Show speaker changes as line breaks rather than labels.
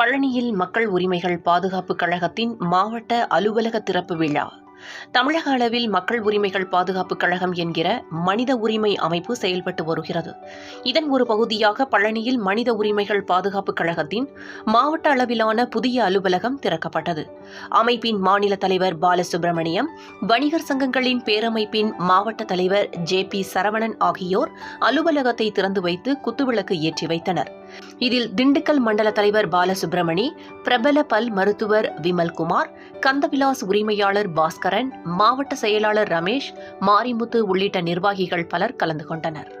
பழனியில் மக்கள் உரிமைகள் பாதுகாப்பு கழகத்தின் மாவட்ட அலுவலக திறப்பு விழா. தமிழக அளவில் மக்கள் உரிமைகள் பாதுகாப்பு கழகம் என்கிற மனித உரிமை அமைப்பு செயல்பட்டு வருகிறது. இதன் ஒரு பகுதியாக பழனியில் மனித உரிமைகள் பாதுகாப்பு கழகத்தின் மாவட்ட அளவிலான புதிய அலுவலகம் திறக்கப்பட்டது. அமைப்பின் மாநில தலைவர் பாலசுப்ரமணியம் வணிகர் சங்கங்களின் பேரமைப்பின் மாவட்ட தலைவர் ஜே பி சரவணன் ஆகியோர் அலுவலகத்தை திறந்து வைத்து குத்துவிளக்கு ஏற்றி வைத்தனர். இதில் திண்டுக்கல் மண்டல தலைவர் பாலசுப்ரமணி பிரபல பல் மருத்துவர் விமல்குமார் கந்தவிலாஸ் உரிமையாளர் பாஸ்கரன் மாவட்ட செயலாளர் ரமேஷ் மாரிமுத்து உள்ளிட்ட நிர்வாகிகள் பலர் கலந்து கொண்டனர்.